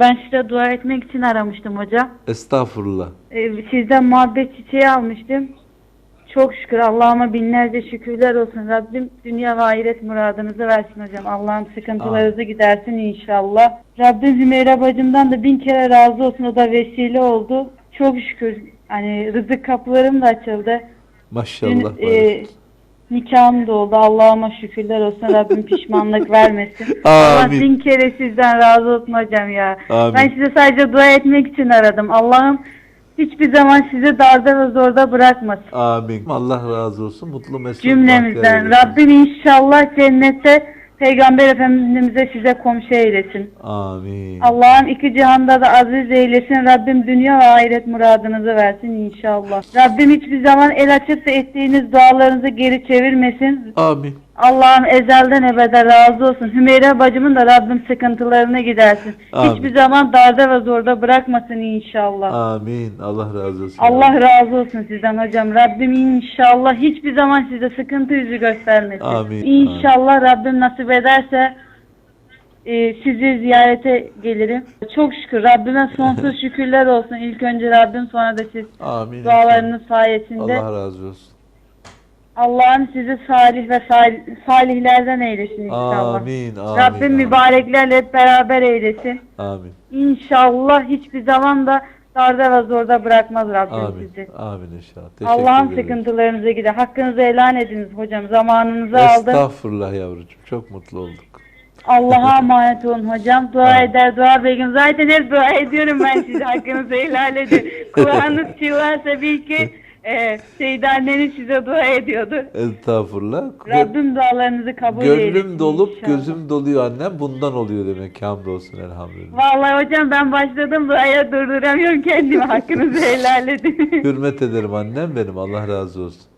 Ben size dua etmek için aramıştım hocam. Estağfurullah. Ee, Sizden muhabbet çiçeği almıştım. Çok şükür Allah'ıma binlerce şükürler olsun. Rabbim dünya ve ahiret muradınızı versin hocam. Allah'ım sıkıntılarınızı gidersin inşallah. Rabbim Hümeyra bacımdan da bin kere razı olsun. O da vesile oldu. Çok şükür. Hani rızık kapılarım da açıldı. Dün, Maşallah. e, barakallah. Nikahım da oldu. Allah'ıma şükürler olsun. Rabbim pişmanlık vermesin. Allah Amin. bin kere sizden razı olsun hocam ya. Amin. Ben size sadece dua etmek için aradım. Allah'ım hiçbir zaman sizi darda ve zorda bırakmasın. Amin. Allah razı olsun. Mutlu mesut. Cümlemizden. bahtiyar eylesin. Rabbim inşallah cennette Peygamber Efendimiz'e size komşu eylesin. Amin. Allah'ım iki cihanda da aziz eylesin. Rabbim dünya ve ahiret muradınızı versin inşallah. Rabbim hiçbir zaman el açıp da ettiğiniz dualarınızı geri çevirmesin. Amin. Allah'ım ezelden ebede razı olsun. Hümeyra bacımın da Rabbim sıkıntılarını gidersin. Amin. Hiçbir zaman darda ve zorda bırakmasın inşallah. Amin. Allah razı olsun. Allah razı olsun sizden hocam. Rabbim inşallah hiçbir zaman size sıkıntı yüzü göstermesin. Amin. İnşallah Rabbim nasip ederse e, sizi ziyarete gelirim. Çok şükür Rabbime sonsuz şükürler olsun. İlk önce Rabbim sonra da siz Amin. dualarınız sayesinde. Allah razı olsun. Allah'ım sizi salih ve salih, salihlerden eylesin inşallah. Amin. Amin. Rabbim amin. mübareklerle hep beraber eylesin. Amin. İnşallah hiçbir zaman da darda ve zorda bırakmaz Rabbim Amin. sizi. Amin inşallah. Allah'ın sıkıntılarınıza gider. Hakkınızı helal ediniz hocam. Zamanınızı aldım. Estağfurullah yavrucuğum. Çok mutlu olduk. Allah'a emanet olun hocam. Dua Amin. eder, dua begim. Zaten hep dua ediyorum ben size. Hakkınızı helal edin. Kulağınız çığlarsa bil ki e, Seyit anneniz size dua ediyordu. Estağfurullah. Rabbim dualarınızı kabul eylesin. Gönlüm dolup inşallah. gözüm doluyor annem. Bundan oluyor demek ki hamdolsun elhamdülillah. Vallahi hocam ben başladım duaya durduramıyorum kendimi. Hakkınızı helal edin. Hürmet ederim annem benim. Allah razı olsun.